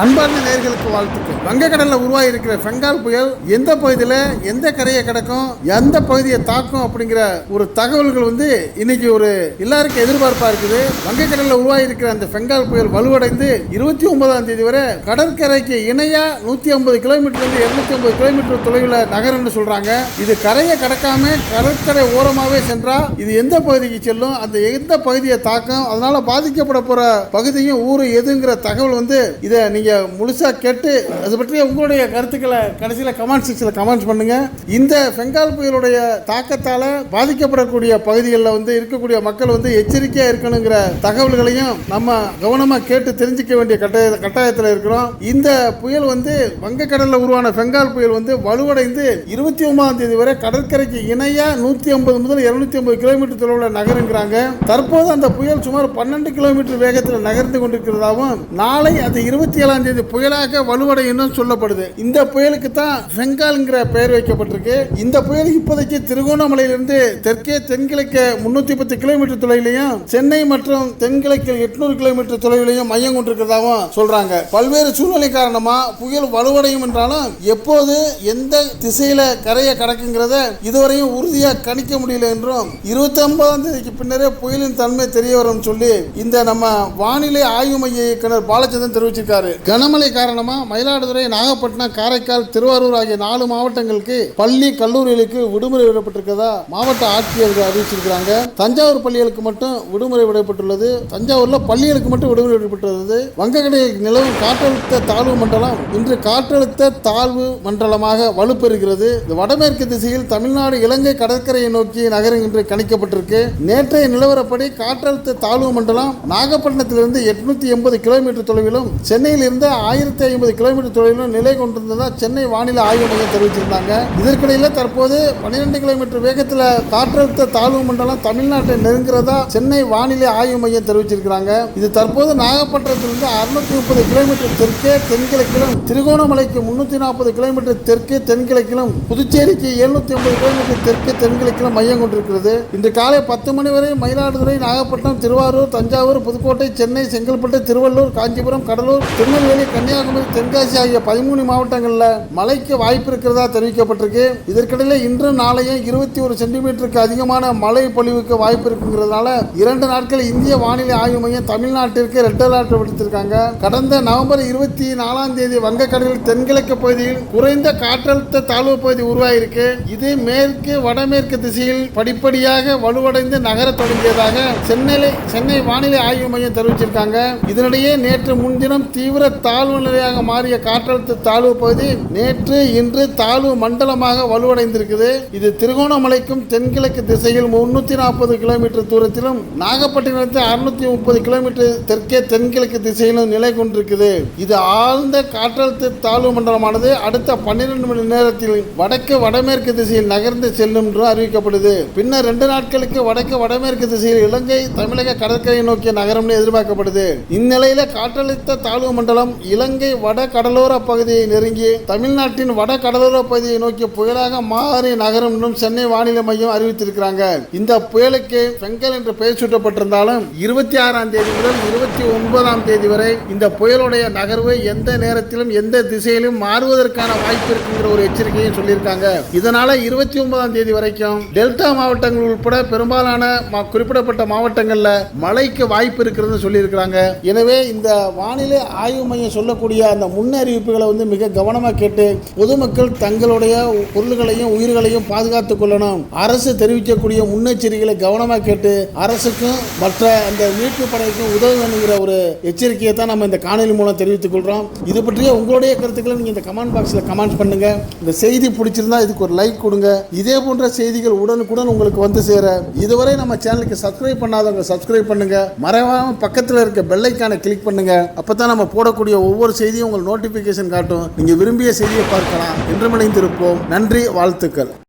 அன்பார்ந்த நேர்களுக்கு வாழ்த்துக்கள். வங்கக்கடலில் உருவாகி இருக்கிற பெங்கால் புயல் எந்த பகுதியில் எந்த கரையை கிடக்கும் எந்த பகுதியை தாக்கும் அப்படிங்கிற ஒரு தகவல்கள் வந்து இன்னைக்கு ஒரு எல்லாருக்கும் எதிர்பார்ப்பா இருக்குது. வங்கக்கடலில் உருவாகி இருக்கிற அந்த பெங்கால் புயல் வலுவடைந்து இருபத்தி ஒன்பதாம் தேதி வரை கடற்கரைக்கு இணையா நூத்தி ஐம்பது கிலோமீட்டர் இருந்து இருநூத்தி ஐம்பது கிலோமீட்டர் தொலைவில் நகரம்னு சொல்றாங்க. இது கரையை கடக்காம கடற்கரை ஓரமாகவே சென்றா இது எந்த பகுதிக்கு செல்லும் அந்த எந்த பகுதியை தாக்கும் அதனால பாதிக்கப்பட போற பகுதியும் ஊரு எதுங்கிற தகவல் வந்து இதை நீங்க முழுசாக கேட்டு அது பற்றிய உங்களுடைய கருத்துக்களை கடைசியில் கமெண்ட் செக்ஷனில் கமெண்ட்ஸ் பண்ணுங்க. இந்த பெங்கால் புயலுடைய தாக்கத்தால் பாதிக்கப்படக்கூடிய பகுதிகளில் வந்து இருக்கக்கூடிய மக்கள் வந்து எச்சரிக்கையாக இருக்கணுங்கிற தகவல்களையும் நம்ம கவனமாக கேட்டு தெரிஞ்சுக்க வேண்டிய கட்டாய கட்டாயத்தில் இருக்கிறோம். இந்த புயல் வந்து வங்கக்கடலில் உருவான பெங்கால் புயல் வந்து வலுவடைந்து இருபத்தி ஒன்பதாம் தேதி வரை கடற்கரைக்கு இணையாக நூற்றி ஐம்பது முதல் இருநூத்தி ஐம்பது கிலோமீட்டர் தொலைவில் நகருங்கிறாங்க. தற்போது அந்த புயல் சுமார் பன்னெண்டு கிலோமீட்டர் வேகத்தில் நகர்ந்து கொண்டிருக்கிறதாகவும் நாளை அது இருபத்தி ஏழாம் தேதி புயலாக வலுவடையும் சொல்லப்படுது. இந்த புயலுக்கு தான் பெங்கால்ங்கிற பெயர் வைக்கப்பட்டிருக்கு. இந்த புயல் இப்போதைக்கு திருகோணமலையிலிருந்து தெற்கே தென்கிழக்கு முன்னூத்தி பத்து கிலோமீட்டர் தொலைவிலையும் சென்னை மற்றும் தென்கிழக்கு எட்நூறு கிலோமீட்டர் தொலைவிலையும் மையம் கொண்டிருக்கிறதாகவும் சொல்றாங்க. பல்வேறு சூழ்நிலை காரணமா புயல் வலுவடையும் என்றாலும் எப்போது எந்த திசையில கரையை கடக்குங்கிறத இதுவரையும் உறுதியா கணிக்க முடியல என்றும் இருபத்தி ஒன்பதாம் தேதிக்கு பின்னரே புயலின் தன்மை தெரிய வரும் சொல்லி இந்த நம்ம வானிலை ஆய்வு மைய இயக்குனர் பாலச்சந்திரன் தெரிவிச்சிருக்காரு. கனமழை காரணமாக மயிலாடுதுறை நாகப்பட்டினம் காரைக்கால் திருவாரூர் ஆகிய நாலு மாவட்டங்களுக்கு பள்ளி கல்லூரிகளுக்கு விடுமுறை விடப்பட்டிருக்கிறதா மாவட்ட ஆட்சியர்கள் அறிவிச்சிருக்கிறாங்க. தஞ்சாவூர் பள்ளிகளுக்கு மட்டும் விடுமுறை விடப்பட்டுள்ளது. தஞ்சாவூர்ல பள்ளிகளுக்கு மட்டும் விடுமுறை விடப்பட்டுள்ளது. வங்கக்கடையில் நிலவும் காற்றழுத்த தாழ்வு மண்டலம் இன்று காற்றழுத்த தாழ்வு மண்டலமாக வலுப்பெறுகிறது. இது வடமேற்கு திசையில் தமிழ்நாடு இலங்கை கடற்கரையை நோக்கி நகரும் என்று கணிக்கப்பட்டிருக்கு. நேற்றைய நிலவரப்படி காற்றழுத்த தாழ்வு மண்டலம் நாகப்பட்டினத்திலிருந்து எட்நூத்தி எண்பது கிலோமீட்டர் தொலைவிலும் சென்னையில் இருந்து ஆயிரத்தி ஐம்பது கிலோமீட்டர் தொலைவில் நிலை கொண்டிருந்ததா சென்னை வானிலை ஆய்வு மையம் தெரிவிச்சிருந்தாங்க. இதற்கிடையில் தற்போது பன்னிரெண்டு கிலோமீட்டர் வேகத்தில் காற்றழுத்த தாழ்வு மண்டலம் தமிழ்நாட்டை நெருங்குறதா சென்னை வானிலை ஆய்வு மையம் தெரிவிச்சிருக்கிறாங்க. இது தற்போது நாகப்பட்டினத்திலிருந்து அறுநூத்தி முப்பது கிலோமீட்டர் தெற்கே தென்கிழக்கிலும் திருகோணமலைக்கு முன்னூத்தி நாற்பது கிலோமீட்டர் தெற்கே தென்கிழக்கிலும் புதுச்சேரிக்கு எழுநூத்தி ஐம்பது கிலோமீட்டர் தெற்கே தென்கிழக்கிலும் மையம் கொண்டிருக்கிறது. இன்று காலை பத்து மணி வரை மயிலாடுதுறை நாகப்பட்டினம் திருவாரூர் தஞ்சாவூர் புதுக்கோட்டை சென்னை செங்கல்பட்டு திருவள்ளூர் காஞ்சிபுரம் கடலூர் திருநெல்வேலி கன்னியாகுமரி தென்காசி ஆகிய பதிமூணு மாவட்டங்களில் மழைக்கு வாய்ப்பு இருக்கிறதா தெரிவிக்கப்பட்டிருக்கு. இதற்கிடையில் இன்று நாளையும் இருபத்தி ஒரு சென்டிமீட்டருக்கு அதிகமான மழை பொழிவுக்கு வாய்ப்பு இருக்குங்கிறதுனால இரண்டு நாட்கள் இந்திய வானிலை ஆய்வு மையம் தமிழ்நாட்டிற்கு ரெட் அலர்ட் விடுத்திருக்காங்க. கடந்த நவம்பர் இருபத்தி நாலாம் தேதி வங்கக்கடலில் தென்கிழக்கு பகுதியில் குறைந்த காற்றழுத்த தாழ்வு பகுதி உருவாகியிருக்கு இது மேற்கு வடமேற்கு திசையில் படிப்படியாக வலுவடைந்து நகர தொடங்கியதாக சென்னை சென்னை வானிலை ஆய்வு மையம் தெரிவிச்சிருக்காங்க. இதனிடையே நேற்று முன்தினம் தீவிர தாழ்வு நிலையாக மாறிய காற்றழுத்த தாழ்வு பகுதி நேற்று இன்று தாழ்வு மண்டலமாக வலுவடைந்திருக்குது. இது திருகோணமலைக்கும் தென்கிழக்கு திசையில் முன்னூத்தி நாற்பது கிலோமீட்டர் தூரத்திலும் நாகப்பட்டினத்தில் அறுநூத்தி முப்பது கிலோமீட்டர் தெற்கே தென்கிழக்கு திசையிலும் நிலை கொண்டிருக்குது. இது ஆழ்ந்த காற்றழுத்த தாழ்வு மண்டலமானது அடுத்த பன்னிரண்டு மணி நேரத்தில் வடக்கு வடமேற்கு திசையில் நகர்ந்து செல்லும் என்று அறிவிக்கப்படுது. பின்னர் ரெண்டு நாட்களுக்கு வடக்கு வடமேற்கு திசையில் இலங்கை தமிழக கடற்கரை நோக்கிய நகரம்னு எதிர்பார்க்கப்படுது. இந்நிலையில காற்றழுத்த தாழ்வு மண்டலம் இலங்கை வட கடலோர பகுதியை நெருங்கி தமிழ்நாட்டின் வட கடலோர பகுதியை நோக்கி புயலாக மாறி நகரும் என்றும் சென்னை வானிலை மையம் அறிவித்திருக்கிறாங்க. இந்த புயலுக்கு பெங்கல் என்று பெயர் சூட்டப்பட்டிருந்தாலும் இருபத்தி ஆறாம் தேதி முதல் இருபத்தி ஒன்பதாம் தேதி வரை இந்த புயலுடைய நகர்வு எந்த நேரத்திலும் எந்த திசையிலும் மாறுவதற்கான வாய்ப்பு இருக்குங்கிற ஒரு எச்சரிக்கையும் சொல்லியிருக்காங்க. இதனால இருபத்தி ஒன்பதாம் தேதி வரைக்கும் டெல்டா மாவட்டங்கள் உட்பட பெரும்பாலான குறிப்பிடப்பட்ட மாவட்டங்களில் மழைக்கு வாய்ப்பு இருக்கிறது சொல்லியிருக்கிறாங்க. எனவே இந்த வானிலை ஆய்வு மையம் சொல்லக்கூடிய அந்த முன்னறிவிப்புகளை வந்து மிக கவனமாக கேட்டு பொதுமக்கள் தங்களுடைய பொருள்களையும் உயிர்களையும் பாதுகாத்துக் கொள்ளணும். அரசு தெரிவிக்கக்கூடிய முன்னெச்சரிக்கைகளை கவனமாக கேட்டு அரசுக்கும் மற்ற அந்த மீட்பு படைக்கும் உதவ வேண்டுங்கிற ஒரு எச்சரிக்கையை தான் நம்ம இந்த காணொலி மூலம் தெரிவித்துக் கொள்கிறோம் இது பற்றிய உங்களுடைய கருத்துக்களை நீங்கள் இந்த கமெண்ட் பாக்ஸில் கமெண்ட் பண்ணுங்க. இந்த செய்தி பிடிச்சிருந்தா இதுக்கு ஒரு லைக் கொடுங்க. இதே போன்ற செய்திகள் உடனுக்குடன் உங்களுக்கு வந்து சேர இதுவரை நம்ம சேனலுக்கு சப்ஸ்கிரைப் பண்ணாதவங்க சப்ஸ்கிரைப் பண்ணுங்க. மறவாம பக்கத்தில் இருக்க பெல்லைக்கான கிளிக் பண்ணுங்க. அப்பதான் நம்ம போடக்கூடிய ஒவ்வொரு செய்தியும் உங்கள் நோட்டிபிகேஷன் காட்டும். நீங்கள் விரும்பிய செய்தியை பார்க்கலாம். என்று நன்றி வாழ்த்துக்கள்.